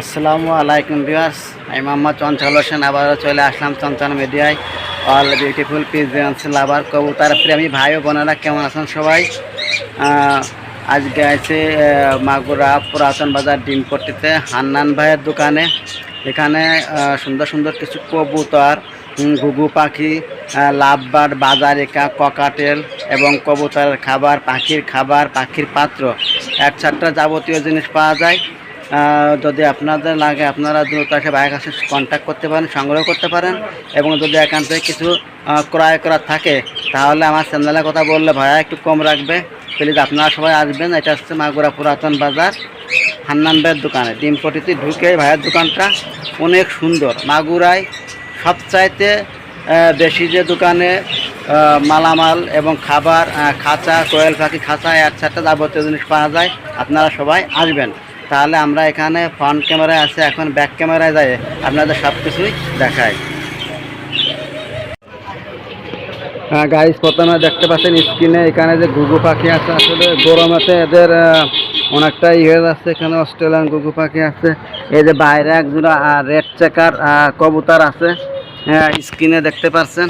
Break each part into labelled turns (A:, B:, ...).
A: আসসালামু আলাইকুম ভিউয়ার্স, আমি মোহাম্মদ চঞ্চল হোসেন, আবারও চলে আসলাম চঞ্চল মিডিয়ায়। অল বিউটিফুল পিজেন্স লাভার কবুতার প্রেমী ভাই ও বোনেরা, কেমন আছেন সবাই? আজকে আছে মাগুরা পুরাতন বাজার ডিমপট্টিতে হান্নান ভাইয়ের দোকানে। এখানে সুন্দর সুন্দর কিছু কবুতর ঘুঘু পাখি লাভবার্ড, বাজারিকা, ককাটেল এবং কবুতরের খাবার, পাখির খাবার, পাখির পাত্র। একসাথে যাবতীয় জিনিস পাওয়া যায়। যদি আপনাদের লাগে, আপনারা দ্রুত এসে বাইরের কাছে কন্ট্যাক্ট করতে পারেন, সংগ্রহ করতে পারেন, এবং যদি থেকে কিছু ক্রয় করার থাকে, তাহলে আমার চ্যানেলের কথা বললে ভাইয়া একটু কম রাখবে। প্লিজ আপনারা সবাই আসবেন, এটা হচ্ছে মাগুরা পুরাতন বাজার, হান্নান ভাইয়ের দোকানে। ডিমপটিতে ঢুকে ভাইয়ের দোকানটা অনেক সুন্দর। মাগুরায় সবচাইতে বেশি যে দোকানে মালামাল এবং খাবার খাঁচা, কোয়েল পাখি খাঁচা একসাথে যাবতীয় জিনিস পাওয়া যায়, আপনারা সবাই আসবেন। তাহলে আমরা এখানে ফ্রন্ট ক্যামেরায় আছে, এখন ব্যাক ক্যামেরায় যাই, আপনাদের সব কিছুই দেখাই। হ্যাঁ গাইস প্রথমে দেখতে পাচ্ছেন স্ক্রিনে এখানে যে ঘুঘু পাখি আছে, আসলে গরমেতে এদের অনেকটা ইয়ে হয়ে যাচ্ছে এখানে অস্ট্রেলিয়ান ঘুঘু পাখি আছে। এই যে বাইরে এক জোড়া রেড চেকার কবুতর আছে। স্ক্রিনে দেখতে পাচ্ছেন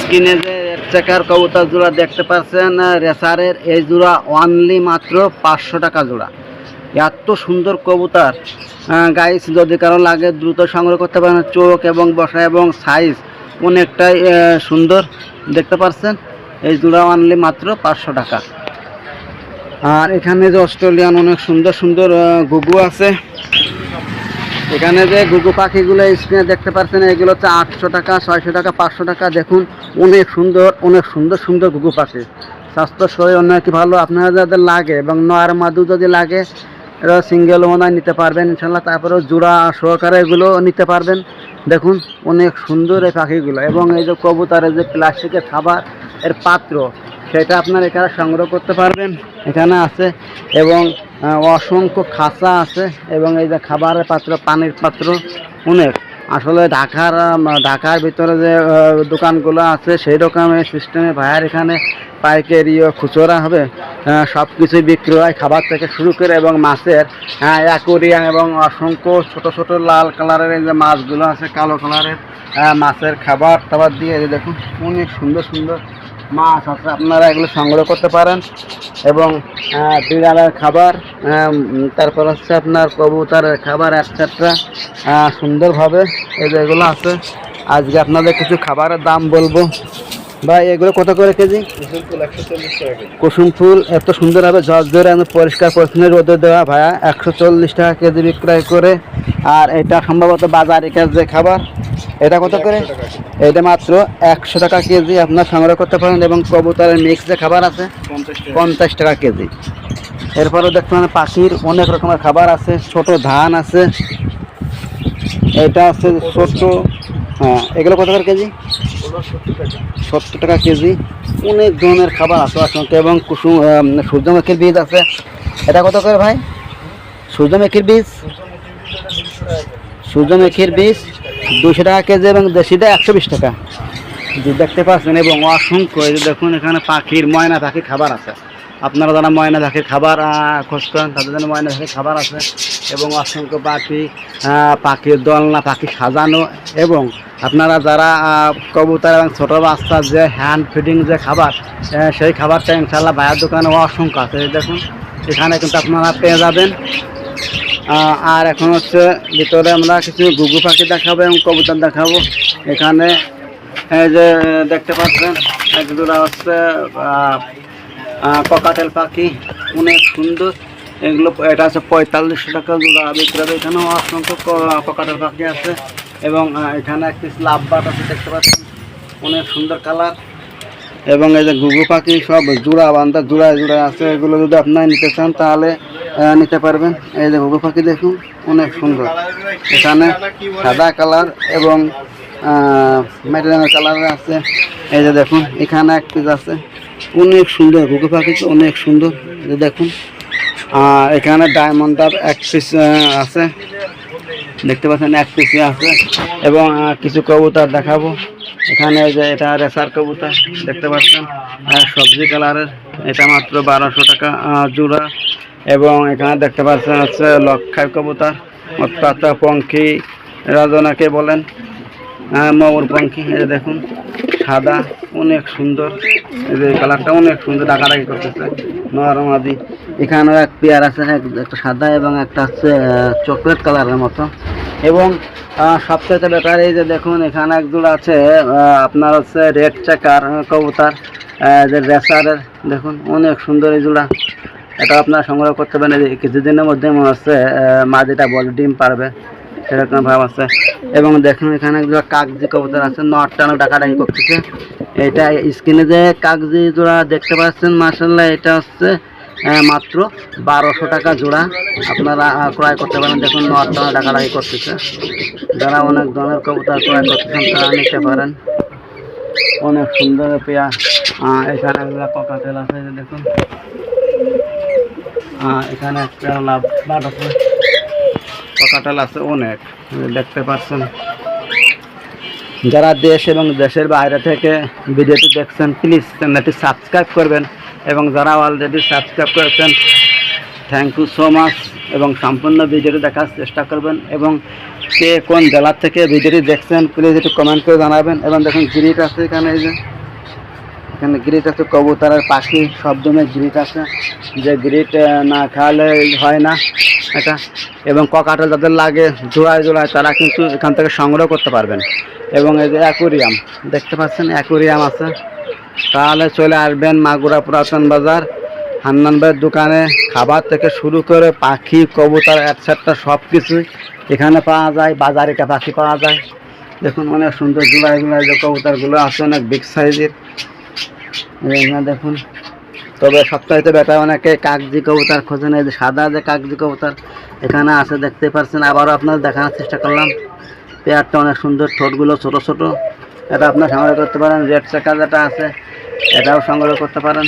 A: স্ক্রিনে যে রেড চেকার কবুতর জোড়া দেখতে পাচ্ছেন রেসারের এই জোড়া অনলি মাত্র পাঁচশো টাকা জোড়া। এত সুন্দর কবুতার। গাইস যদি কারও লাগে, দ্রুত সংগ্রহ করতে পারেন চোখ এবং বসা এবং সাইজ অনেকটাই সুন্দর। দেখতে পাচ্ছেন এই জোড়া অনলি মাত্র পাঁচশো টাকা। আর এখানে যে অস্ট্রেলিয়ান অনেক সুন্দর সুন্দর ঘুঘু আছে। এখানে যে ঘুঘু পাখিগুলো স্ক্রিনে দেখতে পাচ্ছেন এগুলো হচ্ছে আটশো টাকা, ছয়শো টাকা, পাঁচশো টাকা। দেখুন, অনেক সুন্দর অনেক সুন্দর সুন্দর ঘুঘু পাখি। স্বাস্থ্য শরীর অনেক ভালো। আপনারা যাদের লাগে এবং নয়ার মাদু যদি লাগে এরা সিঙ্গেল ওনায় নিতে পারবেন ইনশাল্লাহ তারপরেও জোড়া সহকারে এগুলো নিতে পারবেন। দেখুন, অনেক সুন্দর এই পাখিগুলো। এবং এই যে কবুতরের যে প্লাস্টিকের খাবার এর পাত্র, সেটা আপনার এখানে সংগ্রহ করতে পারবেন। এখানে আছে এবং অসংখ্য খাঁচা আছে এবং এই যে খাবারের পাত্র, পানির পাত্র, অনেক। আসলে ঢাকার ঢাকার ভিতরে যে দোকানগুলো আছে, সেই রকমের সিস্টেমে ভাইয়ার এখানে পাইকারি ও খুচরা হবে। সব কিছুই বিক্রি হয় খাবার থেকে শুরু করে এবং মাছের অ্যাকোরিয়াম এবং অসংখ্য ছোট ছোট লাল কালারের যে মাছগুলো আছে, কালো কালারের মাছের খাবার টাবার দিয়ে দেখুন, অনেক সুন্দর সুন্দর মাছ আছে আপনারা এগুলো সংগ্রহ করতে পারেন। এবং বিড়ালের খাবার তারপর হচ্ছে আপনার কবুতরের খাবার একসাথে সুন্দরভাবে এই যে এগুলো আছে। আজকে আপনাদের কিছু খাবারের দাম বলব। ভাই, এগুলো কত করে কেজি? কুসুম ফুল এত সুন্দরভাবে জল ধরে আমি পরিষ্কার পরিচ্ছন্ন রোদে দেওয়া। ভাইয়া, একশো চল্লিশ টাকা কেজি বিক্রয় করে। আর এটা সম্ভবত বাজারিকার যে খাবার। এটা কত করে? এটা মাত্র একশো টাকা কেজি আপনার সংগ্রহ করতে পারেন এবং কবুতরের মিক্স যে খাবার আছে পঞ্চাশ টাকা। কেজি। এরপরেও দেখতে পারেন পাখির অনেক রকমের খাবার আছে ছোট ধান আছে এটা আছে ছোট হ্যাঁ এগুলো কত করে কেজি? সত্তর টাকা কেজি। অনেক ধরনের খাবার আছে অসংখ্য এবং কুসুম সূর্যমুখীর বীজ আছে। এটা কত করে ভাই? সূর্যমুখীর বীজ? সূর্যমুখীর বীজ? দুশো টাকা কেজি এবং দেশিটা একশো বিশ টাকা। দেখতে পাচ্ছেন এবং অসংখ্য দেখুন, এখানে পাখির, ময়না পাখির খাবার আছে। আপনারা যারা ময়না পাখির খাবার খোঁজ করেন, তাদের জন্য ময়না পাখির খাবার আছে। এবং অসংখ্য পাখি পাখির দোলনা, পাখি সাজানো এবং আপনারা যারা কবুতর এবং ছোটো বাচ্চার যে হ্যান্ড ফিডিং যে খাবার সেই খাবারটা ইনশাল্লাহ ভাইয়ের দোকানে অসংখ্য আছে। দেখুন, এখানে কিন্তু আপনারা পেয়ে যাবেন। আর এখন হচ্ছে ভিতরে আমরা কিছু গুগু পাখি দেখাবো এবং কবুতর দেখাবো। এখানে এই যে দেখতে পাচ্ছেন একজোড়া হচ্ছে আহ, আহ, ককাটেল পাখি। অনেক সুন্দর। এগুলো এটা আছে পঁয়তাল্লিশশো টাকা জোড়া। বিক্রি হবে এখানেও অসংখ্য ককাটেল পাখি আছে। এবং এখানে একটি লাভবাট আছে দেখতে পাচ্ছেন। অনেক সুন্দর কালার। এবং এই যে ঘুঘু পাখি সব জোড়া বান্ধা জোড়ায় জোড়ায় আছে। এগুলো যদি আপনারা নিতে চান তাহলে নিতে পারবেন। এই যে ঘুঘু পাখি দেখুন, অনেক সুন্দর। এখানে সাদা কালার এবং মেটেরিয়াল কালার আছে। এই যে দেখুন, এখানে এক পিস আছে। অনেক সুন্দর ঘুঘু পাখি অনেক সুন্দর। দেখুন এখানে ডায়মন্ডার এক পিস আছে। দেখতে পাচ্ছেন, এক পিস আছে। এবং কিছু কবুতর দেখাবো। এখানে যে এটা রেসার কবুতর, দেখতে পাচ্ছেন। সবজি কালারের, এটা মাত্র বারোশো টাকা জোড়া। এবং এখানে দেখতে পাচ্ছেন হচ্ছে লক্ষার কবুতর অর্থাৎ পঙ্খী রাজনাকে বলেন। হ্যাঁ ময়ূর পঙ্খী, এই দেখুন, সাদা, অনেক সুন্দর। এই যে কালারটা অনেক সুন্দর, ডাকাডাকি করতেছে। নরমাদি এখানেও এক পেয়ার আছে, এক- একটা সাদা এবং একটা হচ্ছে চকলেট কালারের মতো। এবং সবচেয়ে বেটার এই যে দেখুন, এখানে একজন আছে আপনার হচ্ছে রেড চেকার কবুতর যে রেসারের। দেখুন, অনেক সুন্দর এই জোড়া এটা আপনারা সংগ্রহ করতে পারেন কিছুদিনের মধ্যে মনে হচ্ছে আহ, মাদিটা বল ডিম পারবে সেরকম ভাব আছে। এবং দেখুন এখানে কাগজি কবুতর আছে নটটানো ডাকাডাকি করতেছে। এটা স্ক্রিনে যে কাগজি জোড়া দেখতে পাচ্ছেন মার্শাল্লাহ এটা হচ্ছে মাত্র বারোশো টাকা জোড়া। আপনারা ক্রয় করতে পারেন দেখুন নটটানো ডাকাডাকি করতেছে। যারা অনেক ধরনের কবুতর ক্রয় করতেছেন তারা নিতে পারেন। অনেক সুন্দর পেয়া এখানে ককাটেল আছে দেখুন। এখানে একটা লাভ লাভ আছে। ককাটেল আছে? অনেক। দেখতে পাচ্ছেন। যারা দেশ এবং দেশের বাইরে থেকে ভিডিওটি দেখছেন প্লিজ চ্যানেলটি সাবস্ক্রাইব করবেন এবং যারা অলরেডি সাবস্ক্রাইব করেছেন থ্যাংক ইউ সো মাচ এবং সম্পূর্ণ ভিডিওটি দেখার চেষ্টা করবেন এবং কে কোন জেলার থেকে ভিডিওটি দেখছেন প্লিজ একটু কমেন্ট করে জানাবেন। এবং দেখুন গ্রিট আছে এখানে, এই যে। এখানে গ্রিট আছে, কবুতরের পাখি, সব ধরনের গ্রিট আছে। যে গ্রিট না খাওয়ালে হয় না, এটা। এবং ককাটেল যাদের লাগে জোড়ায় জোড়ায় তারা কিন্তু এখান থেকে সংগ্রহ করতে পারবেন। এবং এই যে অ্যাকুরিয়াম দেখতে পাচ্ছেন অ্যাকুরিয়াম আছে। তাহলে চলে আসবেন মাগুরা পুরাতন বাজার। হান্নান ভাইয়ের দোকানে খাবার থেকে শুরু করে পাখি, কবুতর একসাথে সব কিছুই এখানে পাওয়া যায় বাজারিকা পাখি পাওয়া যায়। দেখুন, অনেক সুন্দর জুলাই জুলাই যে কবুতরগুলো আছে, অনেক বিগ সাইজের দেখুন, তবে সপ্তাহে বেটা অনেকে কাগজি কবুতর খোঁজেন এই যে সাদা যে কাগজি কবুতর এখানে আছে, দেখতে পাচ্ছেন। আবারও আপনার দেখানোর চেষ্টা করলাম। পেয়ারটা অনেক সুন্দর, ঠোঁটগুলো ছোট ছোট। এটা আপনার সংগ্রহ করতে পারেন রেড চাকা যেটা আছে, এটাও সংগ্রহ করতে পারেন।